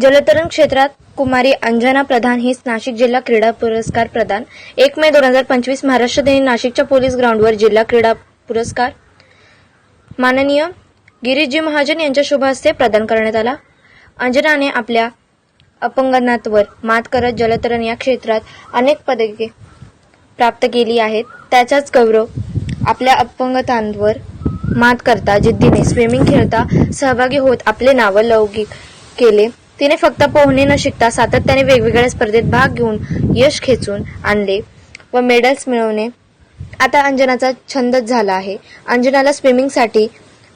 जलतरण क्षेत्रात कुमारी अंजना प्रधान हीच नाशिक जिल्हा क्रीडा पुरस्कार प्रदान. एक मे दोन हजार पंचवीस महाराष्ट्र दिनी नाशिकच्या पोलीस ग्राउंडवर जिल्हा क्रीडा पुरस्कार. माननीय गिरीशजी महाजन यांच्या शुभ हस्ते प्रदान करण्यात आला. अंजनाने आपल्या अपंगनातवर मात करत जलतरण या क्षेत्रात अनेक पदके प्राप्त केली आहेत. त्याचाच गौरव आपल्या अपंगतांवर मात करता जिद्दीने स्विमिंग खेळता सहभागी होत आपले नाव लौकिक केले. तिने फक्त पोहणे न शिकता सातत्याने वेगवेगळ्या स्पर्धेत भाग घेऊन यश खेचून आणले व मेडल्स मिळवणे. आता अंजनाचा छंदच झाला आहे. अंजनाला स्विमिंगसाठी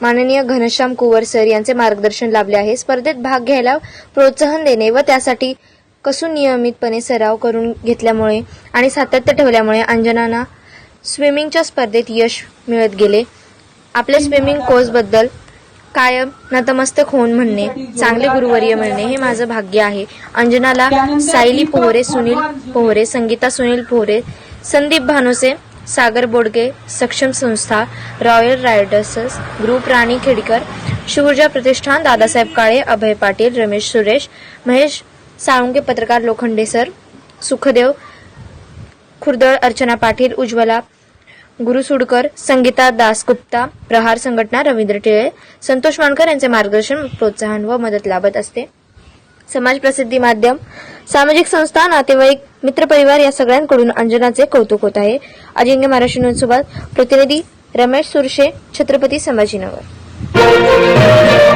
माननीय घनश्याम कुवर सर यांचे मार्गदर्शन लाभले आहे. स्पर्धेत भाग घ्यायला प्रोत्साहन देणे व त्यासाठी कसून नियमितपणे सराव करून घेतल्यामुळे आणि सातत्य ठेवल्यामुळे अंजनाना स्विमिंगच्या स्पर्धेत यश मिळत गेले. आपल्या स्विमिंग कोर्सबद्दल कायम नतमस्तक होऊन म्हणणे चांगले गुरुवर्य मिळणे हे माझं भाग्य आहे. अंजनाला सायली पोहरे सुनील पोहरे संगीता सुनील पोहरे संदीप भानुसे सागर बोडगे सक्षम संस्था royal riders group Rani Khedkar Shivurja प्रतिष्ठान दादासाहेब काळे अभय पाटील रमेश सुरेश महेश साळुंके पत्रकार लोखंडे सर सुखदेव खुर्दळ अर्चना पाटील उज्ज्वला गुरु सुडकर संगीता दासगुप्ता प्रहार संघटना रवींद्र टिळे संतोष मानकर यांचे मार्गदर्शन प्रोत्साहन व मदत लाभत असते. समाज प्रसिद्धी माध्यम सामाजिक संस्था नातेवाईक मित्रपरिवार या सगळ्यांकडून अंजनाचे कौतुक होत आहे. अजिंक्य महाराष्ट्र न्यूज सोबत प्रतिनिधी रमेश सुरशे छत्रपती संभाजीनगर.